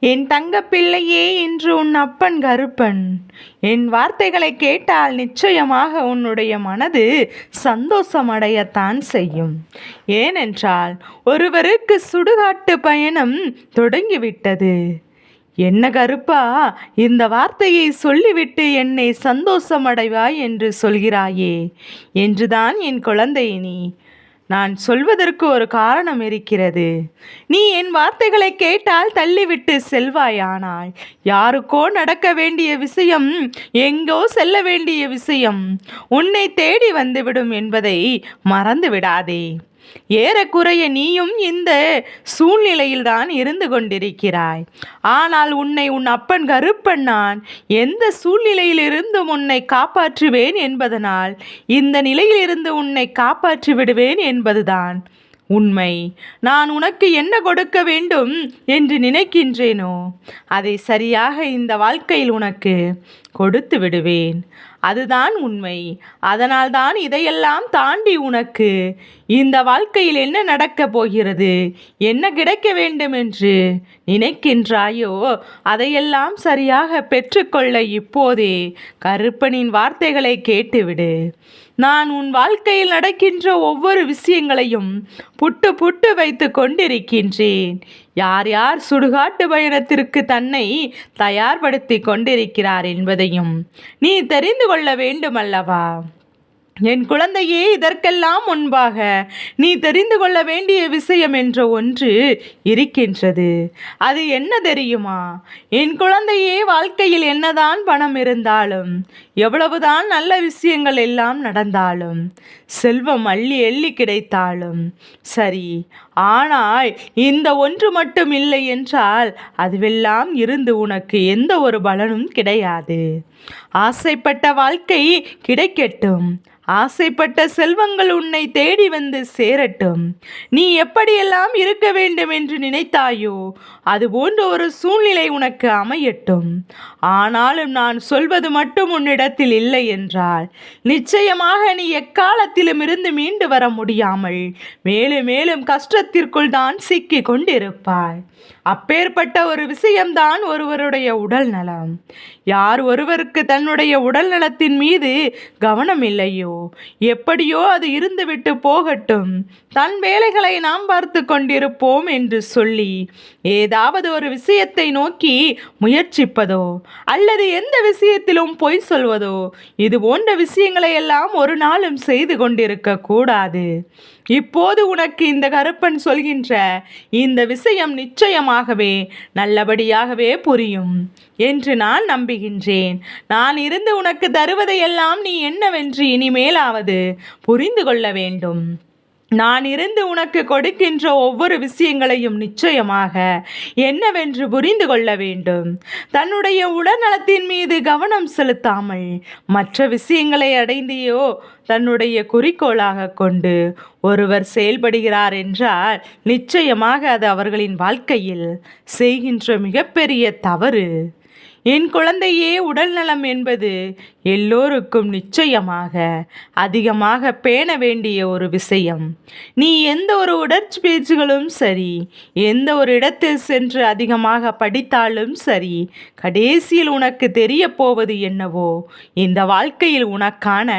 என் தங்கப்பிள்ளையே என்று உன் அப்பன் கருப்பன். என் வார்த்தைகளை கேட்டால் நிச்சயமாக உன்னுடைய மனது சந்தோஷமடையத்தான் செய்யும். ஏனென்றால் ஒருவருக்கு சுடுகாட்டு பயணம் தொடங்கிவிட்டது. என்ன கருப்பா இந்த வார்த்தையை சொல்லிவிட்டு என்னை சந்தோஷமடைவாய் என்று சொல்கிறாயே. என்றுதான் என் குழந்தை நீ. நான் சொல்வதற்கு ஒரு காரணம் இருக்கிறது. நீ என் வார்த்தைகளை கேட்டால் தள்ளிவிட்டு செல்வாயானாய். யாருக்கோ நடக்க வேண்டிய விஷயம் எங்கோ செல்ல வேண்டிய விஷயம். உன்னை தேடி வந்துவிடும் என்பதை மறந்து விடாதே ஏறக்குறைய நீயும் இந்த சூழ்நிலையில்தான் இருந்து கொண்டிருக்கிறாய். ஆனால் உன்னை உன் அப்பன் கருப்பன் நான் எந்த சூழ்நிலையிலிருந்தும் உன்னை காப்பாற்றுவேன் என்பதனால் இந்த நிலையிலிருந்து உன்னை காப்பாற்றி விடுவேன் என்பதுதான் உண்மை. நான் உனக்கு என்ன கொடுக்க வேண்டும் என்று நினைக்கின்றேனோ அதை சரியாக இந்த வாழ்க்கையில் உனக்கு கொடுத்து விடுவேன். அதுதான் உண்மை. அதனால்தான் இதையெல்லாம் தாண்டி உனக்கு இந்த வாழ்க்கையில் என்ன நடக்கப் போகிறது? என்ன கிடைக்க வேண்டும் என்று நினைக்கின்றாயோ? அதையெல்லாம் சரியாக பெற்றுக்கொள்ள இப்போதே கருப்பனின் வார்த்தைகளை கேட்டுவிடு. நான் உன் வாழ்க்கையில் நடக்கின்ற ஒவ்வொரு விஷயங்களையும் புட்டு புட்டு வைத்து கொண்டிருக்கின்றேன். யார் யார் சுடுகாட்டு பயணத்திற்கு தன்னை தயார்படுத்தி கொண்டிருக்கிறார் என்பதையும் நீ தெரிந்து கொள்ள வேண்டுமல்லவா? என் குழந்தையே இதற்கெல்லாம் முன்பாக நீ தெரிந்து கொள்ள வேண்டிய விஷயம் என்ற ஒன்று இருக்கின்றது. அது என்ன தெரியுமா? என் குழந்தையே வாழ்க்கையில் என்னதான் பணம் இருந்தாலும் எவ்வளவுதான் நல்ல விஷயங்கள் எல்லாம் நடந்தாலும் செல்வம் அள்ளி எள்ளி கிடைத்தாலும் சரி ஆனால் இந்த ஒன்று மட்டும் இல்லை என்றால் அதுவெல்லாம் இருந்து உனக்கு எந்த ஒரு பலனும் கிடையாது. ஆசைப்பட்ட வாழ்க்கை கிடைக்கட்டும். ஆசைப்பட்ட செல்வங்கள் உன்னை தேடி வந்து சேரட்டும். நீ எப்படியெல்லாம் இருக்க வேண்டும் என்று நினைத்தாயோ அது போன்ற ஒரு சூழ்நிலை உனக்கு அமையட்டும். ஆனாலும் நான் சொல்வது மட்டும் உன்னிடத்தில் இல்லை என்றால் நிச்சயமாக நீ எக்காலத்திலும் இருந்து மீண்டு வர முடியாமல் மேலும் மேலும் கஷ்டத்தை கஷ்டத்திற்குள் தான் சிக்கி கொண்டிருப்பாய். அப்பேற்பட்ட ஒரு விஷயம்தான் ஒருவருடைய உடல் நலம். யார் ஒருவருக்கு தன்னுடைய உடல் நலத்தின் மீது கவனம் இல்லையோ? எப்படியோ அது இருந்துவிட்டு போகட்டும். தன் வேலைகளை நாம் பார்த்து கொண்டிருப்போம் என்று சொல்லி ஏதாவது ஒரு விஷயத்தை நோக்கி முயற்சிப்பதோ அல்லது எந்த விஷயத்திலும் பொய் சொல்வதோ இது போன்ற விஷயங்களை எல்லாம் ஒரு நாளும் செய்து கொண்டிருக்க கூடாது. இப்போது உனக்கு இந்த கருப்பன் சொல்கின்ற இந்த விஷயம் நிச்சயமாகவே நல்லபடியாகவே புரியும் என்று நான் நம்புகின்றேன். நான் இருந்து உனக்கு தருவதையெல்லாம் நீ என்னவென்று இனிமேலாவது புரிந்து கொள்ள வேண்டும். நான் இருந்து உனக்கு கொடுக்கின்ற ஒவ்வொரு விஷயங்களையும் நிச்சயமாக என்னவென்று புரிந்து கொள்ள வேண்டும். தன்னுடைய உடல்நலத்தின் மீது கவனம் செலுத்தாமல் மற்ற விஷயங்களை அடைந்தியோ தன்னுடைய குறிக்கோளாக கொண்டு ஒருவர் செயல்படுகிறார் என்றால் நிச்சயமாக அது அவர்களின் வாழ்க்கையில் செய்கின்ற மிகப்பெரிய தவறு. என் குழந்தையே உடல் நலம் என்பது எல்லோருக்கும் நிச்சயமாக அதிகமாக பேண வேண்டிய ஒரு விஷயம். நீ எந்த ஒரு உடற்பயிற்சிகளும் சரி எந்த ஒரு இடத்தில் சென்று அதிகமாக படித்தாலும் சரி கடைசியில் உனக்கு தெரிய போவது என்னவோ இந்த வாழ்க்கையில் உனக்கான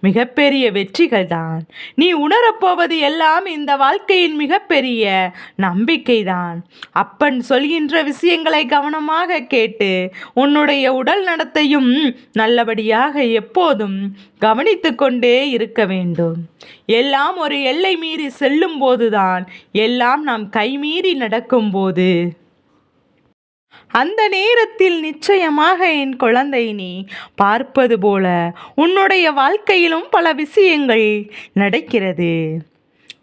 மிகப்பெரிய வெற்றிகள் தான் நீ உணரப்போவது எல்லாம் இந்த வாழ்க்கையின் மிகப்பெரிய நம்பிக்கைதான். அப்பன் சொல்கின்ற விஷயங்களை கவனமாக கேட்டு உன்னுடைய உடல் நடத்தையும் நல்லபடியாக எப்போதும் கவனித்து கொண்டே இருக்க வேண்டும். எல்லாம் ஒரு எல்லை மீறி செல்லும் போதுதான் எல்லாம் நாம் கைமீறி நடக்கும்போது. அந்த நேரத்தில் நிச்சயமாக என் குழந்தை நீ பார்ப்பது போல உன்னுடைய வாழ்க்கையிலும் பல விஷயங்கள் நடக்கிறது.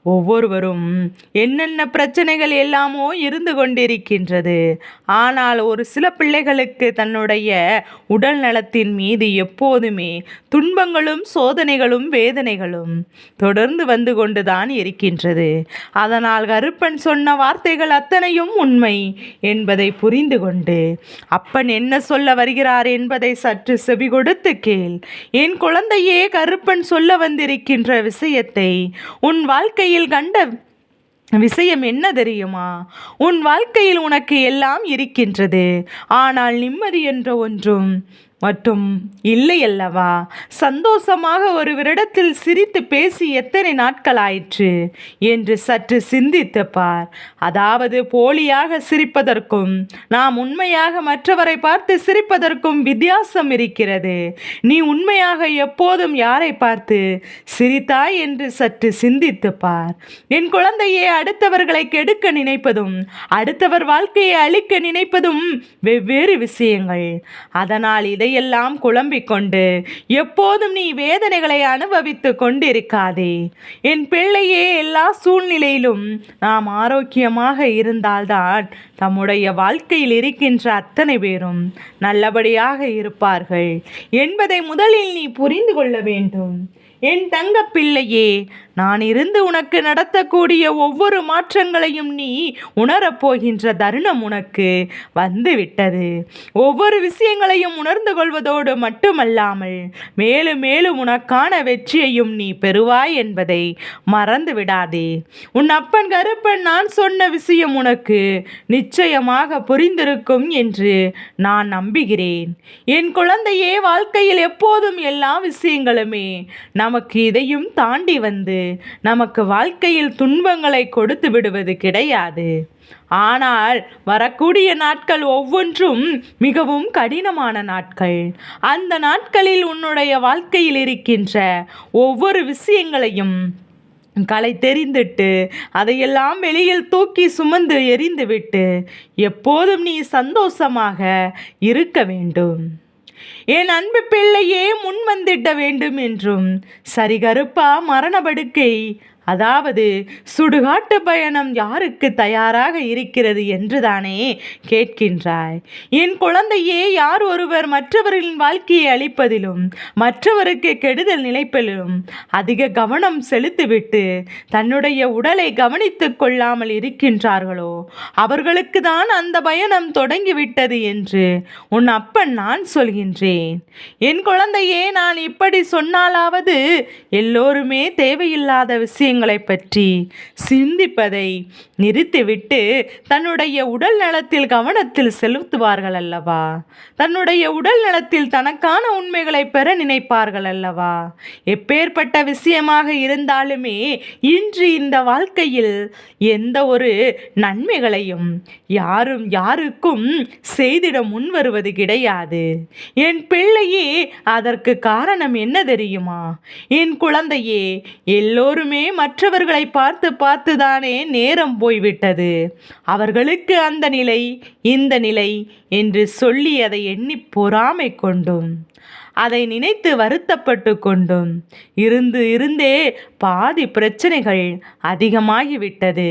ஒவ்வொருவரும் என்னென்ன பிரச்சனைகள் எல்லாமோ இருந்து கொண்டிருக்கின்றது. ஆனால் ஒரு சில பிள்ளைகளுக்கு தன்னுடைய உடல் நலத்தின் மீது எப்போதுமே துன்பங்களும் சோதனைகளும் வேதனைகளும் தொடர்ந்து வந்து கொண்டுதான் இருக்கின்றது. அதனால் கருப்பன் சொன்ன வார்த்தைகள் அத்தனையும் உண்மை என்பதை புரிந்து கொண்டு அப்பன் என்ன சொல்ல வருகிறார் என்பதை சற்று செவி கொடுத்து கேள். என் குழந்தையே கருப்பன் சொல்ல வந்திருக்கின்ற விஷயத்தை உன் வாழ்க்கை வாழ்க்கையில் கண்ட விஷயம் என்ன தெரியுமா? உன் வாழ்க்கையில் உனக்கு எல்லாம் இருக்கின்றது. ஆனால் நிம்மதி என்ற ஒன்றும் மற்றும் இல்லை அல்லவா சந்தோஷமாக ஒருவரிடத்தில் சிரித்து பேசி எத்தனை நாட்கள் ஆயிற்று? என்று சற்று சிந்தித்து பார். அதாவது போலியாக சிரிப்பதற்கும் நாம் உண்மையாக மற்றவரை பார்த்து சிரிப்பதற்கும் வித்தியாசம் இருக்கிறது. நீ உண்மையாக எப்போதும் யாரை பார்த்து சிரித்தாய் என்று சற்று சிந்தித்து பார். என் குழந்தையே அடுத்தவர்களை கெடுக்க நினைப்பதும் அடுத்தவர் வாழ்க்கையை அழிக்க நினைப்பதும் வெவ்வேறு விஷயங்கள். அதனால் இதை இதையெல்லாம் குழம்பிக் கொண்டு எப்போதும் நீ வேதனைகளை அனுபவித்து கொண்டிருக்காதே. என் பிள்ளையே எல்லா சூழ்நிலையிலும் நாம் ஆரோக்கியமாக இருந்தால்தான் தம்முடைய வாழ்க்கையில் இருக்கின்ற அத்தனை பேரும் நல்லபடியாக இருப்பார்கள் என்பதை முதலில் நீ புரிந்து கொள்ள வேண்டும். என் தங்க பிள்ளையே நான் இருந்து உனக்கு நடத்தக்கூடிய ஒவ்வொரு மாற்றங்களையும் நீ உணரப்போகின்ற தருணம் உனக்கு வந்து விட்டது ஒவ்வொரு விஷயங்களையும் உணர்ந்து கொள்வதோடு மட்டுமல்லாமல் மேலும் மேலும் உனக்கான வெற்றியையும் நீ பெறுவாய் என்பதை மறந்து விடாதே. உன் அப்பன் கருப்பன் நான் சொன்ன விஷயம் உனக்கு நிச்சயமாக புரிந்திருக்கும் என்று நான் நம்புகிறேன். என் குழந்தையே வாழ்க்கையில் எப்போதும் எல்லா விஷயங்களுமே நமக்கு இதையும் தாண்டி வந்து நமக்கு வாழ்க்கையில் துன்பங்களை கொடுத்து விடுவது கிடையாது. ஆனால் வரக்கூடிய நாட்கள் ஒவ்வொன்றும் மிகவும் கடினமான நாட்கள். அந்த நாட்களில் உன்னுடைய வாழ்க்கையில் இருக்கின்ற ஒவ்வொரு விஷயங்களையும் கலை தெரிந்துட்டு அதையெல்லாம் வெளியில் தூக்கி சுமந்து எறிந்துவிட்டு எப்போதும் நீ சந்தோஷமாக இருக்க வேண்டும். என் அன்பு பிள்ளையே முன் வந்திட வேண்டும் என்றும். சரி கருப்பா மரணப்படுக்கை அதாவது சுடுகாட்டு பயணம் யாருக்கு தயாராக இருக்கிறது என்றுதானே கேட்கின்றாய். என் குழந்தையே யார் ஒருவர் மற்றவர்களின் வாழ்க்கையை அளிப்பதிலும் மற்றவருக்கு கெடுதல் நிலைப்பிலும் அதிக கவனம் செலுத்திவிட்டு தன்னுடைய உடலை கவனித்துக் கொள்ளாமல் இருக்கின்றார்களோ? அவர்களுக்கு தான் அந்த பயணம் தொடங்கிவிட்டது என்று உன் அப்பன் நான் சொல்கின்றேன். என் குழந்தையே நான் இப்படி சொன்னாலாவது எல்லோருமே தேவையில்லாத விஷயம் விஷயங்களை பற்றி சிந்திப்பதை நிறுத்திவிட்டு தன்னுடைய உடல் நலத்தில் கவனத்தில் செலுத்துவார்கள் அல்லவா? தன்னுடைய உடல் நலத்தில் தனக்கான உண்மைகளை பெற நினைப்பார்கள் அல்லவா? எப்பேற்பட்ட விஷயமாக இருந்தாலுமே இன்று இந்த வாழ்க்கையில் எந்த ஒரு நன்மைகளையும் யாரும் யாருக்கும் செய்திட முன்வருவது கிடையாது. என் பிள்ளையே அதற்கு காரணம் என்ன தெரியுமா? என் குழந்தையே எல்லோருமே மற்றவர்களை பார்த்து பார்த்துதானே நேரம் போய்விட்டது. அவர்களுக்கு அந்த நிலை இந்த நிலை என்று சொல்லி அதை எண்ணி பொறாமை கொண்டும். அதை நினைத்து வருத்தப்பட்டு கொண்டும். இருந்து இருந்தே பாதி பிரச்சனைகள் அதிகமாகிவிட்டது.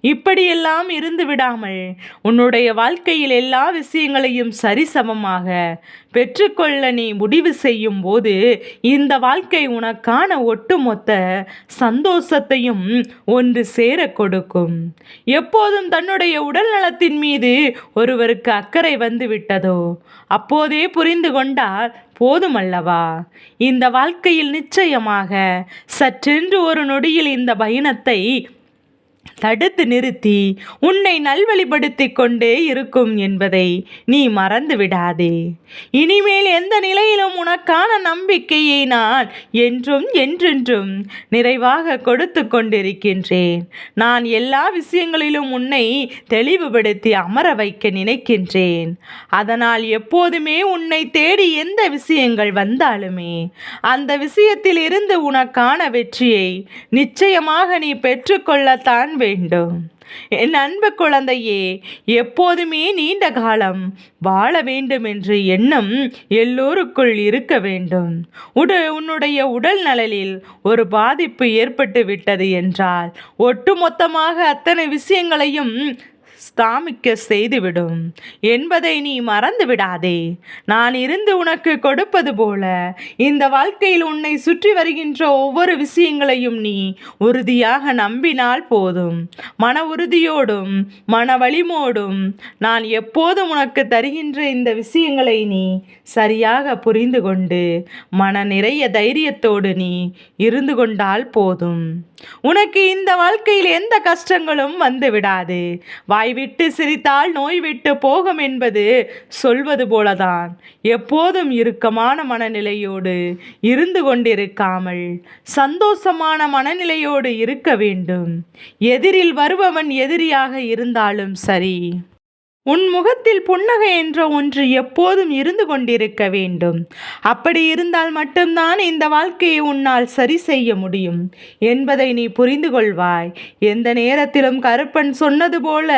இப்படியெல்லாம் இருந்து விடாமல் உன்னுடைய வாழ்க்கையில் எல்லா விஷயங்களையும் சரிசமமாக பெற்றுக்கொள்ள நீ முடிவு செய்யும் போது இந்த வாழ்க்கை உனக்கான ஒட்டுமொத்த சந்தோஷத்தையும் ஒன்று சேர கொடுக்கும். எப்போதும் தன்னுடைய உடல் நலத்தின் மீது ஒருவருக்கு அக்கறை வந்து விட்டதோ அப்போதே புரிந்து கொண்டால் போதுமல்லவா? இந்த வாழ்க்கையில் நிச்சயமாக சற்றென்று ஒரு நொடியில் இந்த பயணத்தை தடுத்து நிறுத்தி உன்னை நல்வழிப்படுத்தி கொண்டே இருக்கும் என்பதை நீ மறந்து விடாதே. இனிமேல் எந்த நிலையிலும் உனக்கான நம்பிக்கையை நான் என்றும் என்றென்றும் நிறைவாக கொடுத்து கொண்டிருக்கின்றேன். நான் எல்லா விஷயங்களிலும் உன்னை தெளிவுபடுத்தி அமர வைக்க நினைக்கின்றேன். அதனால் எப்போதுமே உன்னை தேடி எந்த விஷயங்கள் வந்தாலுமே அந்த விஷயத்தில் இருந்து உனக்கான வெற்றியை நிச்சயமாக நீ பெற்றுக்கொள்ளத்தான் வேண்டும். என் அன்பு குழந்தையே எப்போதுமே நீண்ட காலம் வாழ வேண்டும் என்ற எண்ணம் எல்லோருக்குள் இருக்க வேண்டும். உட உன்னுடைய உடல் நலனில் ஒரு பாதிப்பு ஏற்பட்டு விட்டது என்றால் ஒட்டுமொத்தமாக அத்தனை விஷயங்களையும் ஸ்தாமிக்க செய்துவிடும். என்பதை நீ மறந்து விடாதே நான் இருந்து உனக்கு கொடுப்பது போல. இந்த வாழ்க்கையில் உன்னை சுற்றி வருகின்ற ஒவ்வொரு விஷயங்களையும் நீ உறுதியாக நம்பினால் போதும். மன உறுதியோடும் மன வலிமோடும் நான் எப்போதும் உனக்கு தருகின்ற இந்த விஷயங்களை நீ சரியாக புரிந்து கொண்டு மன நிறைய தைரியத்தோடு நீ இருந்து கொண்டால் போதும். உனக்கு இந்த வாழ்க்கையில் எந்த கஷ்டங்களும் வந்து விடாது. வாய் விட்டு சிரித்தால் நோய் விட்டு போகும் என்பது சொல்வது போலதான். எப்போதும் இறுக்கமான மனநிலையோடு இருந்து கொண்டிருக்காமல் சந்தோஷமான மனநிலையோடு இருக்க வேண்டும். எதிரில் வருபவன் எதிரியாக இருந்தாலும் சரி. உன் முகத்தில் புன்னகை என்ற ஒன்று எப்போதும் இருந்து கொண்டிருக்க வேண்டும். அப்படி இருந்தால் மட்டும்தான் இந்த வாழ்க்கையை உன்னால் சரி செய்ய முடியும். என்பதை நீ புரிந்து கொள்வாய். எந்த நேரத்திலும் கருப்பன் சொன்னது போல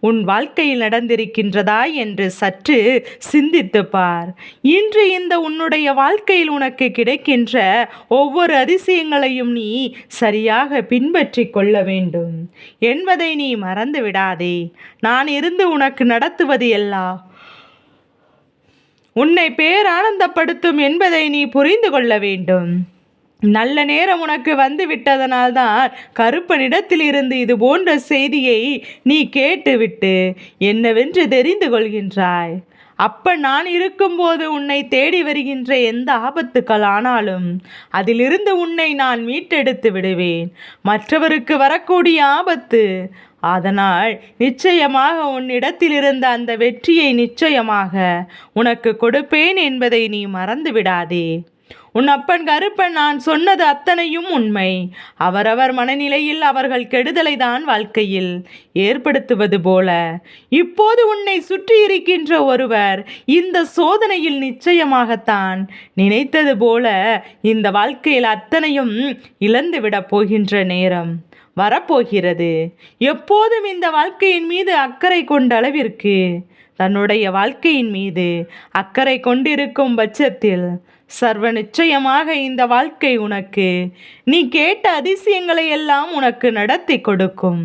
உன் வாழ்க்கையில் நடந்திருக்கின்றதா என்று சற்று சிந்தித்து பார் இன்று இந்த உன்னுடைய வாழ்க்கையில் உனக்கு கிடைக்கின்ற ஒவ்வொரு அதிசயங்களையும் நீ சரியாக பின்பற்றி கொள்ள வேண்டும். என்பதை நீ மறந்து விடாதே. நான் இருந்து உனக்கு நடத்துவது எல்லாம் உன்னை பேரானந்தப்படுத்தும் என்பதை நீ புரிந்து கொள்ள வேண்டும். நல்ல நேரம் உனக்கு வந்து விட்டதனால்தான் கருப்பனிடத்திலிருந்து இது போன்ற செய்தியை நீ கேட்டுவிட்டு என்னவென்று தெரிந்து கொள்கின்றாய். அப்ப நான் இருக்கும்போது உன்னை தேடி வருகின்ற எந்த ஆபத்துக்கள் ஆனாலும் அதிலிருந்து உன்னை நான் மீட்டெடுத்து விடுவேன். மற்றவருக்கு வரக்கூடிய ஆபத்து அதனால் நிச்சயமாக உன்னிடத்திலிருந்த அந்த வெற்றியை நிச்சயமாக உனக்கு கொடுப்பேன் என்பதை நீ மறந்து விடாதே உன் அப்பன் கருப்பன் நான் சொன்னது அத்தனையும் உண்மை. அவரவர் மனநிலையில் அவர்கள் கெடுதலை தான் வாழ்க்கையில் ஏற்படுத்துவது போல. இப்போது உன்னை சுற்றி இருக்கின்ற ஒருவர் இந்த சோதனையில் நிச்சயமாகத்தான் நினைத்தது போல இந்த வாழ்க்கையில் அத்தனையும் இழந்துவிடப் போகின்ற நேரம் வரப்போகிறது. எப்போதும் இந்த வாழ்க்கையின் மீது அக்கறை கொண்ட அளவிற்கு தன்னுடைய வாழ்க்கையின் மீது அக்கறை கொண்டிருக்கும் பட்சத்தில் சர்வ நிச்சயமாக இந்த வாழ்க்கை உனக்கு நீ கேட்ட அதிசயங்களை எல்லாம் உனக்கு நடத்தி கொடுக்கும்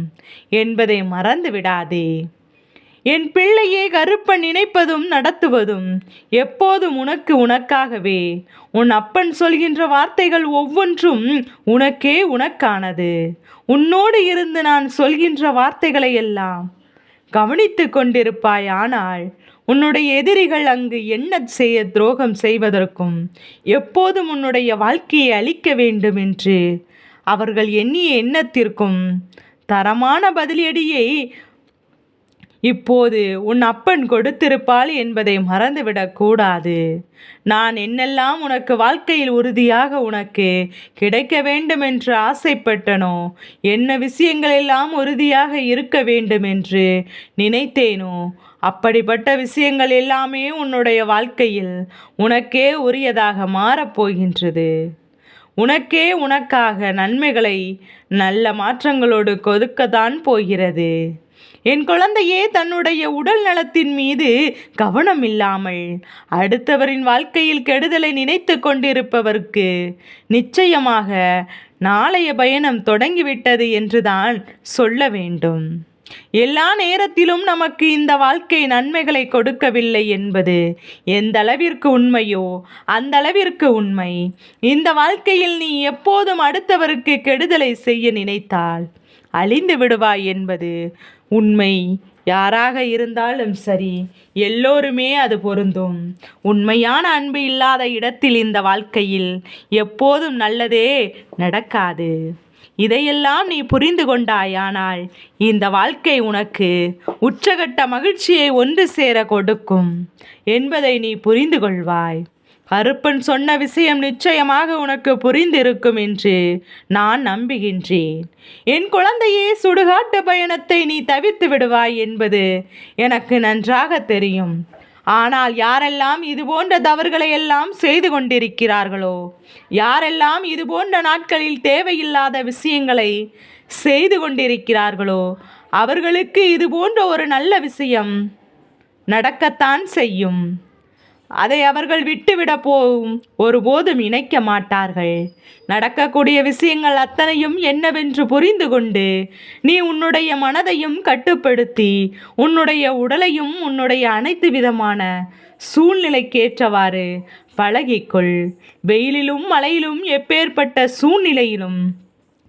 என்பதை மறந்து விடாதே என் பிள்ளையே கருப்பன் நினைப்பதும் நடத்துவதும் எப்போதும் உனக்கு உனக்காகவே. உன் அப்பன் சொல்கின்ற வார்த்தைகள் ஒவ்வொன்றும் உனக்கே உனக்கானது. உன்னோடு இருந்து நான் சொல்கின்ற வார்த்தைகளை எல்லாம் கவனித்து கொண்டிருப்பாய் ஆனால் உன்னுடைய எதிரிகள் அங்கு என்ன செய்ய துரோகம் செய்வதற்கும் எப்போதும் உன்னுடைய வாழ்க்கையை அழிக்க வேண்டும் என்று அவர்கள் எண்ணிய எண்ணத்திற்கும் தரமான பதிலடியை இப்போது உன் அப்பன் கொடுத்திருப்பாள் என்பதை மறந்துவிடக்கூடாது நான் என்னெல்லாம் உனக்கு வாழ்க்கையில் உறுதியாக உனக்கு கிடைக்க வேண்டும் என்று ஆசைப்பட்டனோ என்ன விஷயங்களெல்லாம் உறுதியாக இருக்க வேண்டும் என்று நினைத்தேனோ அப்படிப்பட்ட விஷயங்கள் எல்லாமே உன்னுடைய வாழ்க்கையில் உனக்கே உரியதாக மாறப்போகின்றது உனக்கே உனக்காக நன்மைகளை நல்ல மாற்றங்களோடு கொதுக்கத்தான் போகிறது. என் குழந்தையே தன்னுடைய உடல் நலத்தின் மீது கவனம் இல்லாமல் அடுத்தவரின் வாழ்க்கையில் கெடுதலை நினைத்து கொண்டிருப்பவருக்கு நிச்சயமாக நாளைய பயணம் தொடங்கிவிட்டது என்றுதான் சொல்ல வேண்டும். எல்லா நேரத்திலும் நமக்கு இந்த வாழ்க்கை நன்மைகளை கொடுக்கவில்லை என்பது எந்த அளவிற்கு உண்மையோ அந்த அளவிற்கு உண்மை. இந்த வாழ்க்கையில் நீ எப்போதும் அடுத்தவருக்கு கெடுதலை செய்ய நினைத்தால் அழிந்து விடுவாய் என்பது உண்மை யாராக இருந்தாலும் சரி எல்லோருமே அது பொருந்தும். உண்மையான அன்பு இல்லாத இடத்தில் இந்த வாழ்க்கையில் எப்போதும் நல்லதே நடக்காது. இதையெல்லாம் நீ புரிந்து கொண்டாயானால் இந்த வாழ்க்கை உனக்கு உச்சகட்ட மகிழ்ச்சியை ஒன்று சேர கொடுக்கும் என்பதை நீ புரிந்து கொள்வாய். கருப்பன் சொன்ன விஷயம் நிச்சயமாக உனக்கு புரிந்திருக்கும் என்று நான் நம்புகின்றேன். என் குழந்தையே சுடுகாட்டு பயணத்தை நீ தவிர்த்து விடுவாய் என்பது எனக்கு நன்றாக தெரியும். ஆனால் யாரெல்லாம் இது போன்ற தவறுகளை எல்லாம் செய்து கொண்டிருக்கிறார்களோ யாரெல்லாம் இது போன்ற நாட்களில் தேவையில்லாத விஷயங்களை செய்து கொண்டிருக்கிறார்களோ அவர்களுக்கு இது போன்ற ஒரு நல்ல விஷயம் நடக்கத்தான் செய்யும். அதை அவர்கள் விட்டுவிட போவும். ஒருபோதும் இணைக்க மாட்டார்கள். நடக்கக்கூடிய விஷயங்கள் அத்தனையும் என்னவென்று புரிந்து கொண்டு நீ உன்னுடைய மனதையும் கட்டுப்படுத்தி உன்னுடைய உடலையும் உன்னுடைய அனைத்து விதமான சூழ்நிலைக்கேற்றவாறு பழகிக்கொள். வெயிலிலும் மழையிலும் எப்பேற்பட்ட சூழ்நிலையிலும்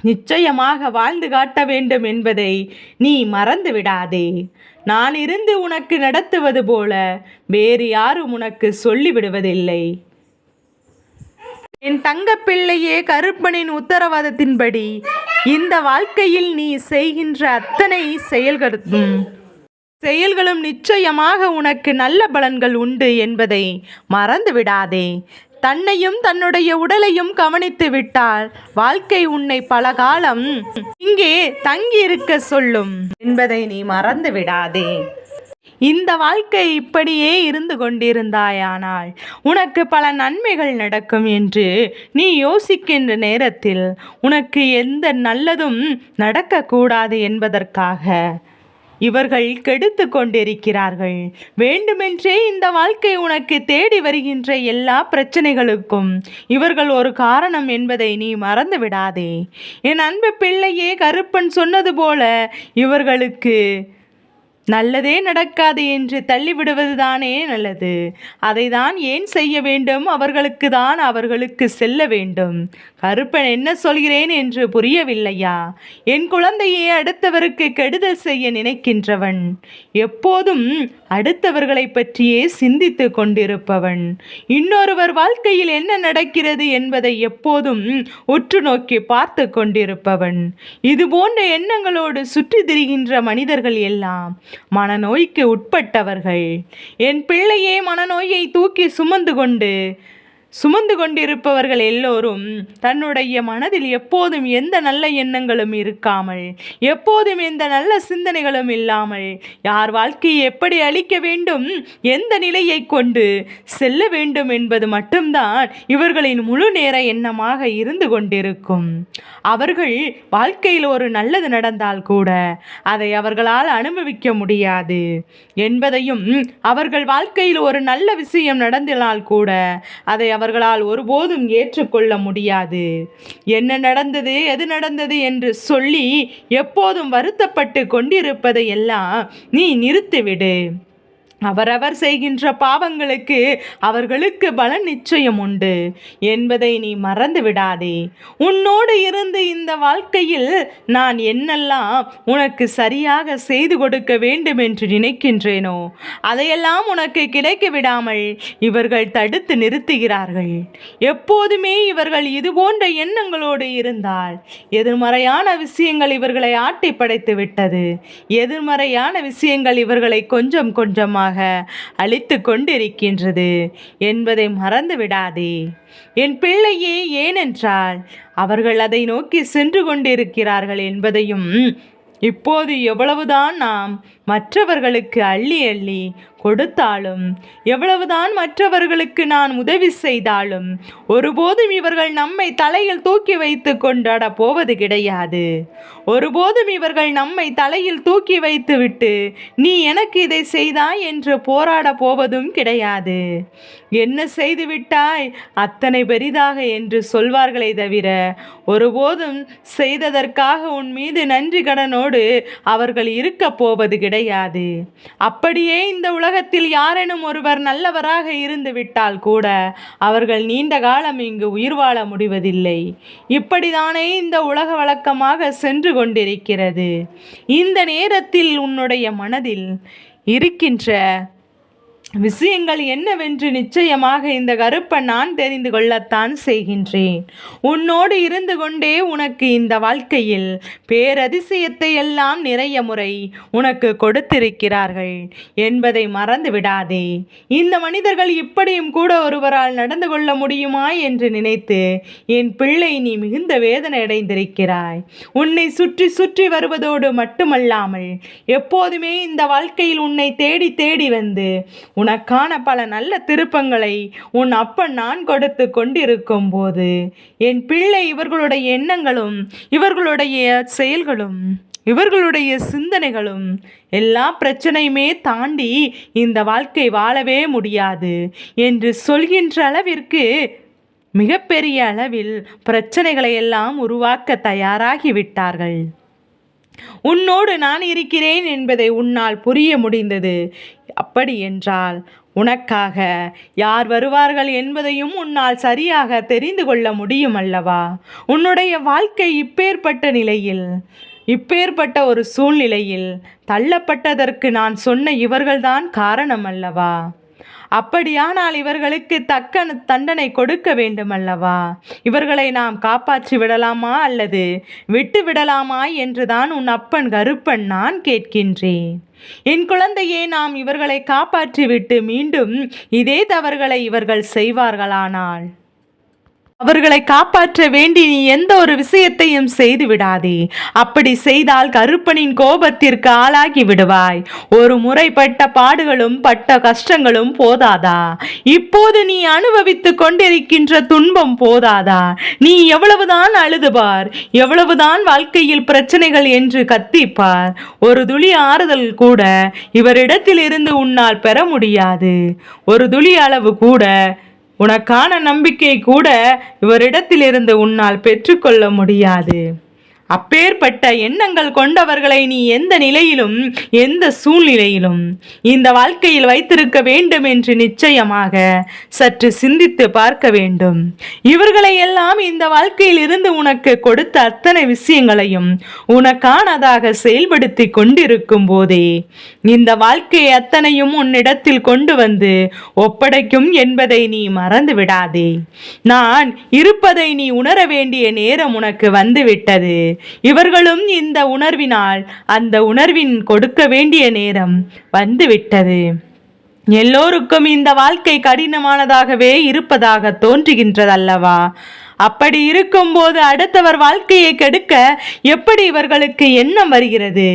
நிச்சயமாக வாழ்ந்து காட்ட வேண்டும் என்பதை நீ மறந்து விடாதே நான் இருந்து உனக்கு நடத்துவது போல வேறு யாரும் உனக்கு சொல்லிவிடுவதில்லை. என் தங்கப்பிள்ளையே கருப்பனின் உத்தரவாதத்தின்படி இந்த வாழ்க்கையில் நீ செய்கின்ற அத்தனை செயல்களும் செயல்களும் நிச்சயமாக உனக்கு நல்ல பலன்கள் உண்டு என்பதை மறந்து விடாதே தன்னையும் தன்னுடைய உடலையும் கவனித்து விட்டால் வாழ்க்கை உன்னை பல காலம் இங்கே தங்கியிருக்க சொல்லும். என்பதை நீ மறந்து விடாதே. இந்த வாழ்க்கை இப்படியே இருந்து கொண்டிருந்தாயானால் உனக்கு பல நன்மைகள் நடக்கும் என்று நீ யோசிக்கின்ற நேரத்தில் உனக்கு எந்த நல்லதும் நடக்கக்கூடாது என்பதற்காக இவர்கள் கெடுத்து கொண்டிருக்கிறார்கள். வேண்டுமென்றே இந்த வாழ்க்கை உனக்கு தேடி வருகின்ற எல்லா பிரச்சனைகளுக்கும் இவர்கள் ஒரு காரணம் என்பதை நீ மறந்து விடாதே என் அன்பு பிள்ளையே கருப்பன் சொன்னது போல இவர்களுக்கு நல்லதே நடக்காது என்று தள்ளிவிடுவதுதானே நல்லது. அதை தான் ஏன் செய்ய வேண்டும்? அவர்களுக்கு தான் அவர்களுக்கு செல்ல வேண்டும். கருப்பன் என்ன சொல்கிறேன் என்று புரியவில்லையா? என் குழந்தையை அடுத்தவருக்கு கெடுதல் செய்ய நினைக்கின்றவன். எப்போதும் அடுத்தவர்களை பற்றியே சிந்தித்து கொண்டிருப்பவன். இன்னொருவர் வாழ்க்கையில் என்ன நடக்கிறது என்பதை எப்போதும் உற்று நோக்கி பார்த்து கொண்டிருப்பவன். இது போன்ற எண்ணங்களோடு சுற்றி திரிகின்ற மனிதர்கள் எல்லாம் மனநோய்க்கு உட்பட்டவர்கள். என் பிள்ளையே மனநோயை தூக்கி சுமந்து கொண்டு சுமந்து கொண்டிருப்பவர்கள் எல்லோரும் தன்னுடைய மனதில் எப்போதும் எந்த நல்ல எண்ணங்களும் இருக்காமல் எப்போதும் எந்த நல்ல சிந்தனைகளும் இல்லாமல் யார் வாழ்க்கையை எப்படி அளிக்க வேண்டும் எந்த நிலையை கொண்டு செல்ல வேண்டும் என்பது மட்டும்தான் இவர்களின் முழு நேர எண்ணமாக இருந்து கொண்டிருக்கும். அவர்கள் வாழ்க்கையில் ஒரு நல்லது நடந்தால் கூட அதை அவர்களால் அனுபவிக்க முடியாது. என்பதையும் அவர்கள் வாழ்க்கையில் ஒரு நல்ல விஷயம் நடந்தினால் கூட அதை அவர்களால் ஒருபோதும் ஏற்றுக்கொள்ள முடியாது. என்ன நடந்தது எது நடந்தது என்று சொல்லி எப்போதும் வருத்தப்பட்டு கொண்டிருப்பதை எல்லாம் நீ நிறுத்திவிடு. அவரவர் செய்கின்ற பாவங்களுக்கு அவர்களுக்கு பலன் நிச்சயம் உண்டு. என்பதை நீ மறந்து விடாதே. உன்னோடு இருந்து இந்த வாழ்க்கையில் நான் என்னெல்லாம் உனக்கு சரியாக செய்து கொடுக்க வேண்டும் என்று நினைக்கின்றேனோ அதையெல்லாம் உனக்கு கிடைக்க விடாமல் இவர்கள் தடுத்து நிறுத்துகிறார்கள். எப்போதுமே இவர்கள் இது போன்ற எண்ணங்களோடு இருந்தால் எதிர்மறையான விஷயங்கள் இவர்களை ஆட்டி படைத்து விட்டது. எதிர்மறையான விஷயங்கள் இவர்களை கொஞ்சம் கொஞ்சமாக அழித்து கொண்டிருக்கின்றது என்பதை மறந்து விடாதே என் பிள்ளையே ஏனென்றால் அவர்கள் அதை நோக்கி சென்று கொண்டிருக்கிறார்கள் என்பதையும் இப்போது எவ்வளவுதான் நாம் மற்றவர்களுக்கு அள்ளி அள்ளி கொடுத்தாலும் எவ்வளவுதான் மற்றவர்களுக்கு நான் உதவி செய்தாலும் ஒருபோதும் இவர்கள் நம்மை தலையில் தூக்கி வைத்து கொண்டாட போவது கிடையாது. ஒருபோதும் இவர்கள் நம்மை தலையில் தூக்கி வைத்துவிட்டு நீ எனக்கு இதை செய்தாய் என்று போராட போவதும் கிடையாது. என்ன செய்து விட்டாய்? அத்தனை பெரிதாக என்று சொல்வார்களே தவிர ஒருபோதும் செய்ததற்காக உன் மீது நன்றி கடனோடு அவர்கள் இருக்கப் போவது கிடையாது. அப்படியே இந்த உலகத்தில் யாரேனும் ஒருவர் நல்லவராக இருந்து விட்டால் கூட அவர்கள் நீண்ட காலம் இங்கு உயிர் வாழ முடிவதில்லை. இப்படிதானே இந்த உலக வழக்கமாக சென்று கொண்டிருக்கிறது. இந்த நேரத்தில் உன்னுடைய மனதில் இருக்கின்ற விஷயங்கள் என்னவென்று நிச்சயமாக இந்த கருப்பன் நான் தெரிந்து கொள்ளத்தான் செய்கின்றேன். உன்னோடு இருந்து கொண்டே உனக்கு இந்த வாழ்க்கையில் பேரதிசயத்தை எல்லாம் நிறைய முறை உனக்கு கொடுத்திருக்கிறார்கள் என்பதை மறந்து விடாதே. இந்த மனிதர்கள் இப்படியும் கூட ஒருவரால் நடந்து கொள்ள முடியுமா என்று நினைத்து என் பிள்ளை நீ மிகுந்த வேதனை அடைந்திருக்கிறாய். உன்னை சுற்றி சுற்றி வருவதோடு மட்டுமல்லாமல் எப்போதுமே இந்த வாழ்க்கையில் உன்னை தேடி தேடி வந்து உனக்கான பல நல்ல திருப்பங்களை உன் அப்பன் நான் கொடுத்து கொண்டிருக்கும் போது என் பிள்ளை இவர்களுடைய எண்ணங்களும் இவர்களுடைய செயல்களும் இவர்களுடைய சிந்தனைகளும் எல்லா பிரச்சனையுமே தாண்டி இந்த வாழ்க்கை வாழவே முடியாது என்று சொல்கின்ற அளவிற்கு மிகப்பெரிய அளவில் பிரச்சனைகளை எல்லாம் உருவாக்க தயாராகி விட்டார்கள். உன்னோடு நான் இருக்கிறேன் என்பதை உன்னால் புரிய முடிந்தது. அப்படி என்றால் உனக்காக யார் வருவார்கள் என்பதையும் உன்னால் சரியாக தெரிந்து கொள்ள முடியும் அல்லவா உன்னுடைய வாழ்க்கை இப்பேற்பட்ட நிலையில் இப்பேற்பட்ட ஒரு சூழ்நிலையில் தள்ளப்பட்டதற்கு நான் சொன்ன இவர்கள்தான் காரணம் அல்லவா அப்படியானால் இவர்களுக்கு தக்க தண்டனை கொடுக்க வேண்டுமல்லவா? இவர்களை நாம் காப்பாற்றி விடலாமா அல்லது விட்டு விடலாமா என்றுதான் உன் அப்பன் கருப்பன் நான் கேட்கின்றேன். என் குழந்தையே நாம் இவர்களை காப்பாற்றிவிட்டு மீண்டும் இதே தவறுகளை இவர்கள் செய்வார்களானால் அவர்களை காப்பாற்ற வேண்டி நீ எந்த ஒரு விஷயத்தையும் செய்து விடாதே. அப்படி செய்தால் கருப்பனின் கோபத்திற்கு ஆளாகி விடுவாய். ஒரு முறைப்பட்ட பாடுகளும் பட்ட கஷ்டங்களும் போதாதா? இப்போது நீ அனுபவித்து கொண்டிருக்கின்ற துன்பம் போதாதா? நீ எவ்வளவுதான் அழுதுபார் எவ்வளவுதான் வாழ்க்கையில் பிரச்சனைகள் என்று கத்திப்பார். ஒரு துளி ஆறுதல் கூட இவரிடத்தில் இருந்து உன்னால் பெற முடியாது. ஒரு துளி அளவு கூட உனக்கான நம்பிக்கை கூட இவரிடத்திலிருந்து உன்னால் பெற்றுக்கொள்ள முடியாது. அப்பேற்பட்ட எண்ணங்கள் கொண்டவர்களை நீ எந்த நிலையிலும் எந்த சூழ்நிலையிலும் இந்த வாழ்க்கையில் வைத்திருக்க வேண்டும் என்று நிச்சயமாக சற்று சிந்தித்து பார்க்க வேண்டும். இவர்களை எல்லாம் இந்த வாழ்க்கையில் இருந்து உனக்கு கொடுத்த அத்தனை விஷயங்களையும் உனக்கானதாக செயல்படுத்தி கொண்டிருக்கும் போதே இந்த வாழ்க்கையை அத்தனையும் உன்னிடத்தில் கொண்டு வந்து ஒப்படைக்கும் என்பதை நீ மறந்து விடாதே. நான் இருப்பதை நீ உணர வேண்டிய நேரம் உனக்கு வந்துவிட்டது. இவர்களும் இந்த உணர்வினால் அந்த உணர்வின் கொடுக்க வேண்டிய நேரம் வந்துவிட்டது. எல்லோருக்கும் இந்த வாழ்க்கை கடினமானதாகவே இருப்பதாக தோன்றுகின்றதல்லவா? அப்படி இருக்கும்போது அடுத்தவர் வாழ்க்கையை கெடுக்க எப்படி இவர்களுக்கு எண்ணம் வருகிறது?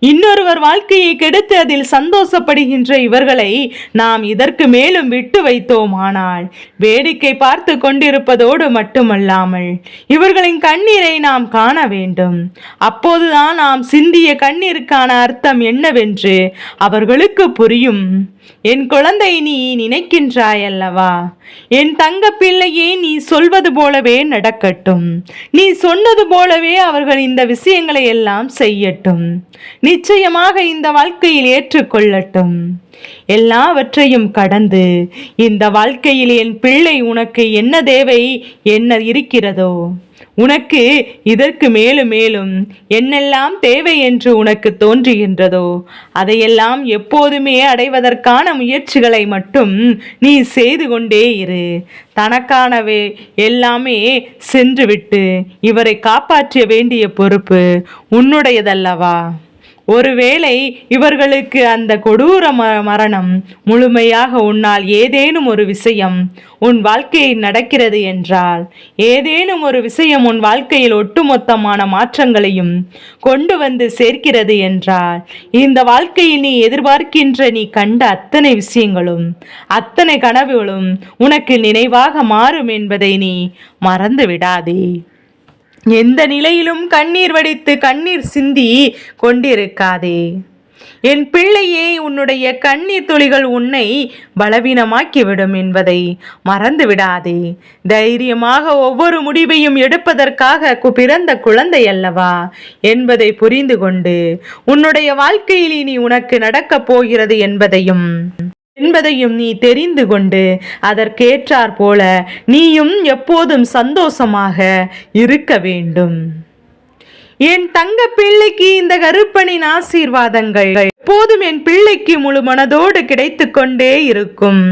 இன்னொருவர் வாழ்க்கையை கெடுத்து அதில் சந்தோஷப்படுகின்ற இவர்களை நாம் இதற்கு மேலும் விட்டு வைத்தோம். ஆனால் வேடிக்கை பார்த்து கொண்டிருப்பதோடு மட்டுமல்லாமல் இவர்களின் கண்ணீரை நாம் காண வேண்டும். அப்போதுதான் நாம் சிந்திய கண்ணீருக்கான அர்த்தம் என்னவென்று அவர்களுக்கு புரியும். என் குழந்தை நீ நினைக்கின்றாய் அல்லவா என் தங்க பிள்ளையே நீ சொல்வது போலவே நடக்கட்டும். நீ சொன்னது போலவே அவர்கள் இந்த விஷயங்களை எல்லாம் செய்யட்டும். நிச்சயமாக இந்த வாழ்க்கையில் ஏற்றுக்கொள்ளட்டும். எல்லாவற்றையும் கடந்து இந்த வாழ்க்கையில் என் பிள்ளை உனக்கு என்ன தேவை என்ன இருக்கிறதோ? உனக்கு இதற்கு மேலும் மேலும் என்னெல்லாம் தேவை என்று உனக்கு தோன்றுகின்றதோ? அதையெல்லாம் எப்போதுமே அடைவதற்கான முயற்சிகளை மட்டும் நீ செய்து கொண்டே இரு. தனக்கானவே எல்லாமே சென்றுவிட்டு இவரை காப்பாற்ற வேண்டிய பொறுப்பு உன்னுடையதல்லவா? ஒருவேளை இவர்களுக்கு அந்த கொடூர மரணம் முழுமையாக உன்னால் ஏதேனும் ஒரு விஷயம் உன் வாழ்க்கையில் நடக்கிறது என்றால் ஏதேனும் ஒரு விஷயம் உன் வாழ்க்கையில் ஒட்டுமொத்தமான மாற்றங்களையும் கொண்டு வந்து சேர்க்கிறது என்றால் இந்த வாழ்க்கையில் நீ எதிர்பார்க்கின்ற நீ கண்ட அத்தனை விஷயங்களும் அத்தனை கனவுகளும் உனக்கு நினைவாக மாறும் என்பதை நீ மறந்து விடாதே எந்த நிலையிலும் கண்ணீர் வடித்து கண்ணீர் சிந்தி கொண்டிருக்காதே. என் பிள்ளையே உன்னுடைய கண்ணீர் துளிகள் உன்னை பலவீனமாக்கிவிடும் என்பதை மறந்து விடாதே. தைரியமாக ஒவ்வொரு முடிவையும் எடுப்பதற்காக பிறந்த குழந்தை அல்லவா என்பதை புரிந்து கொண்டு உன்னுடைய வாழ்க்கையில் இனி உனக்கு நடக்கப் போகிறது என்பதையும் என்பதையும் நீ தெரிந்து கொண்டு அதற்கேற்றாற் போல நீயும் எப்போதும் சந்தோஷமாக இருக்க வேண்டும். என் தங்க பிள்ளைக்கு இந்த கருப்பனின் ஆசீர்வாதங்கள் எப்போதும் என் பிள்ளைக்கு முழு மனதோடு கிடைத்து கொண்டே இருக்கும்.